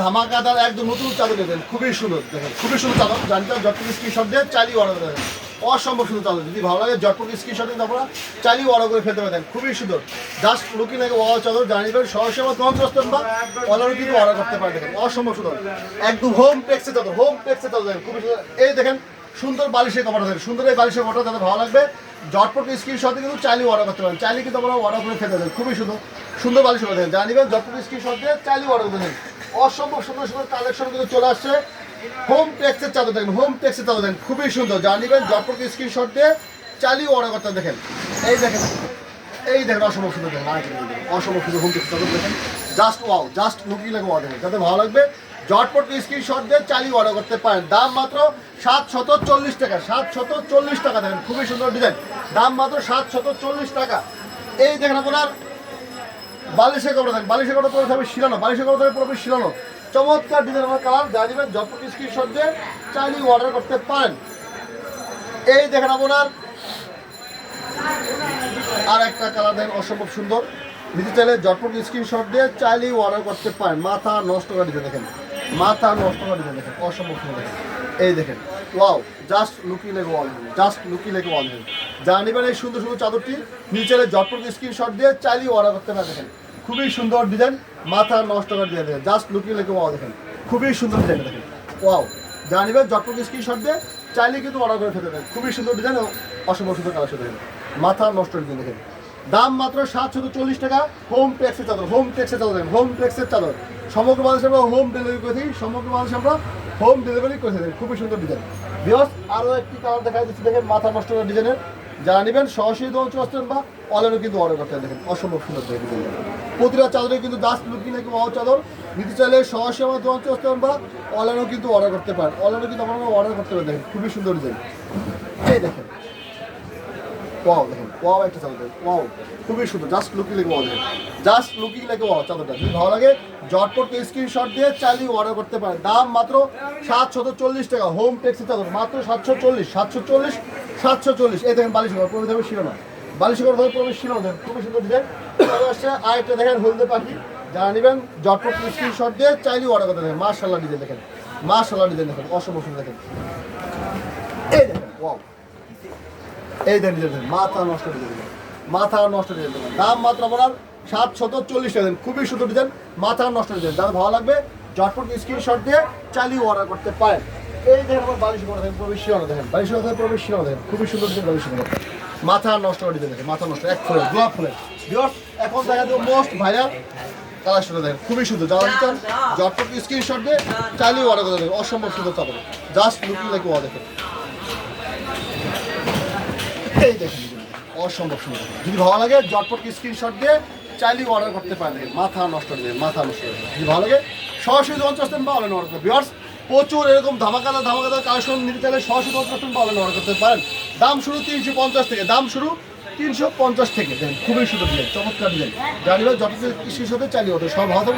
ধামাকাদার একদম নতুন চাদর দেখেন খুবই সুন্দর, দেখেন, খুবই সুন্দর চাদর। জানতে জটপট স্ক্রিনশট দিয়ে চালিয়ে অর্ডার দেন। অসম্ভব সুন্দর চাদর। যদি ভালো লাগে জটপুর স্ক্রিনশট দিয়ে আপনারা চালিয়ে অর্ডার করে ফেলতে পারেন খুবই সুন্দর। জাস্ট লুকিং লাগে ওয়াও চাদর জানিবেন সরাসরি আমার তোমার প্রস্তুত বা অর্ডার কিন্তু অর্ডার করতে পারেন, দেখেন, অসম্ভব সুন্দর। একদম হোম টেক্সে চাদর হোম টেক্সে চাদর, দেখেন, খুবই সুন্দর। এই দেখেন, সুন্দর বালিশের কপাটা দেখেন, সুন্দর এই বালিশের কপাটা তাদের ভালো লাগবে জটপট স্ক্রিনশটে কিন্তু চালিয়ে অর্ডার করতে পারেন। চাইলে কিন্তু আমরা অর্ডার করে ফেলতে দেন। খুবই সুন্দর সুন্দর বালিশ করে দেন। জানিবেন জটপট স্ক্রিনশট দিয়ে চালিয়ে অর্ডার করে দেন। অসম্ভব সুন্দর সুন্দর কালেকশন কিন্তু চলে আসছে। হোম টেক্সের চাদর দেখেন হোম টেক্সের চাদর দেখেন, খুবই সুন্দর। জানিবেন জটপট স্ক্রিনশট দিয়ে চালিয়ে অর্ডার করতে দেখেন। এই দেখেন এই দেখেন, অসম্ভব সুন্দর দেখেন। অসম্ভব সুন্দর হোম টেক্সের চাদর দেখেন। জাস্ট ওয়াও জাস্ট লুকিং লাগে ওয়াও দেখেন। যাতে ভালো লাগবে জটপট স্ক্রিনশট দিয়ে চালিয়ে অর্ডার করতে পারেন। দাম মাত্র সাত শত চল্লিশ টাকা সাত শত চল্লিশ টাকা দেখেন, খুবই সুন্দর ডিজাইন দাম মাত্র সাত শত চল্লিশ টাকা। এই দেখেন আপনার বালিশের কাপড় দেখেন বালিশের কাপড় পরে থাকবে শিলানো বালিশের কাপড় থাকবে পুরোপুরি শিলানো চমৎকার ডিজাইন কালার যা দিবেন জটপট স্ক্রিনশট দিয়ে চাইলে অর্ডার করতে পারেন। এই দেখেন আপনার। আর একটা কালার দেখেন, অসম্ভব সুন্দর। নিতে চাইলে জটপট স্ক্রিনশট দিয়ে চাইলেই অর্ডার করতে পারেন। মাথা নষ্ট করে দিতে দেখেন। মাথা নষ্ট করে দিতে দেখেন। অসম্ভব সুন্দর এই দেখেন। ওয়াও জাস্ট লুকিং লেগে ওয়াল জাস্ট লুকিং লেগে ওয়াল যা নেবেন এই সুন্দর সুন্দর চাদরটি। নিচে জটপট স্ক্রিনশট দিয়ে চাইলেই অর্ডার করতে পারেন দেখেন। খুবই সুন্দর ডিজাইন মাথা নষ্ট করে দিয়ে দেখেন জাস্ট লুকিং লেগে ওয়াও দেখেন। খুবই সুন্দর ডিজাইন দেখেন। ওয়াও যা নেবেন জটপট স্ক্রিনশট দিয়ে চাইলে কিন্তু অর্ডার করে ফেলতে খুবই সুন্দর ডিজাইন অসম্ভব সুন্দর কালার দেখেন। মাথা নষ্ট ডিজাইন দেখেন। দাম মাত্র সাতশত চল্লিশ টাকা হোম ট্যাক্সের চাদর হোম ট্যাক্সের চাদর হোম ট্যাক্সের চাদর। সমগ্র বাংলাদেশে আমরা হোম ডেলিভারি করে দিই সমগ্র বাংলাদেশে আমরা হোম ডেলিভারি করে থাকি। খুবই সুন্দর ডিজাইন বিকজ আরও একটি কালার দেখা যাচ্ছে দেখেন, মাথা নষ্ট করা ডিজাইনের যারা নেবেন, সরাসরি দোকান চলে আসতেন বা অনলাইনে কিন্তু অর্ডার করতে দেখেন, অসম্ভব সুন্দর ডিজাইন প্রতিটা চাদরে কিন্তু দাস লুকিং নাকি ওয়াও চাদর। নিতে চাইলে সরাসরি আমার দোকান চলে বা অনলাইনেও কিন্তু অর্ডার করতে পারেন। অনলাইনে কিন্তু আপনারা অর্ডার করতে পারেন, দেখেন, খুবই সুন্দর ডিজাইন এই দেখেন ওয়াও দেখেন ওয়াও একটা চাদর দেখেন ওয়াও খুবই সুন্দর জাস্ট লুকিং লাগে ওয়াও দেখেন। জাস্ট লুকিং লাগে ওয়াও চাদরটা, যদি ভালো লাগে জটপট স্ক্রিনশট দিয়ে চালিয়ে অর্ডার করতে পারেন। দাম মাত্র সাতশত চল্লিশ টাকা হোম টেক্সি চাদর, মাত্র সাতশো চল্লিশ সাতশো চল্লিশ সাতশো চল্লিশ। এই দেখেন বালিশ ঘর প্রবেশ হবে শিরোনা বালিশ ঘর ধরে প্রবেশ শিরোনা দেখেন খুবই সুন্দর ডিজাইন আসছে। আরেকটা দেখেন হলদে পাখি। যারা নেবেন জটপট স্ক্রিনশট দিয়ে চাইলেও অর্ডার করতে দেখেন মার্শাল্লাহ ডিজাইন দেখেন। মার্শাল্লাহ ডিজাইন দেখেন। অসম্ভব সুন্দর দেখেন। এই দেখেন ওয়াও এই দেন ডিজাইন মাথা নষ্ট ডিজাইন। মাথা নষ্ট ডিজাইন দেবেন। দাম মাত্র আপনার সাত শত চল্লিশ টাকা খুবই সুন্দর ডিজাইন মাথা নষ্ট ডিজাইন যারা ভালো লাগবে জটপট স্ক্রিনশট দিয়ে চালিয়ে অর্ডার করতে পারেন। এই দেখেন আমার বালিশ করে দেখেন প্রবেশ শিরানো দেখেন বালিশ করে প্রবেশ শিরানো দেখেন খুবই সুন্দর বালিশ করে মাথা নষ্ট করে দেখেন মাথা নষ্ট এক ফুলের গোলাপ ফুলের। Viewers, এখন দেখা যাবে মোস্ট ভাইরাল কালেকশনটা দেখেন খুবই সুন্দর। যারা নিচ্ছেন জটপট স্ক্রিনশট দিয়ে অর্ডার দেখেন অসম্ভব সুন্দর চাদর। জাস্ট লুকিং লাইক ওয়া দেখেন এই দেখেন অসম্ভব সুন্দর। যদি ভালো লাগে জটপট স্ক্রিনশট দিয়ে চাইলে অর্ডার করতে পারেন মাথা নষ্ট করে দেবেন মাথা নষ্ট করে। যদি ভালো লাগে সরাসরি চলতেন বা অনলাইন অর্ডার বিয়ার্স প্রচুর এরকম ধামাকাদা ধামাকাদা কালেকশন নিতে চাইলে সরাসরি কনস্ট্রাকশন পাবেন অর্ডার করতে পারেন। দাম শুরু তিনশো পঞ্চাশ থেকে, দাম শুরু তিনশো পঞ্চাশ থেকে। দেন, খুবই সুন্দর ডিজাইন চমৎকার ডিজাইন যত কৃষির সাথে চালিয়ে ওঠে সব ভালো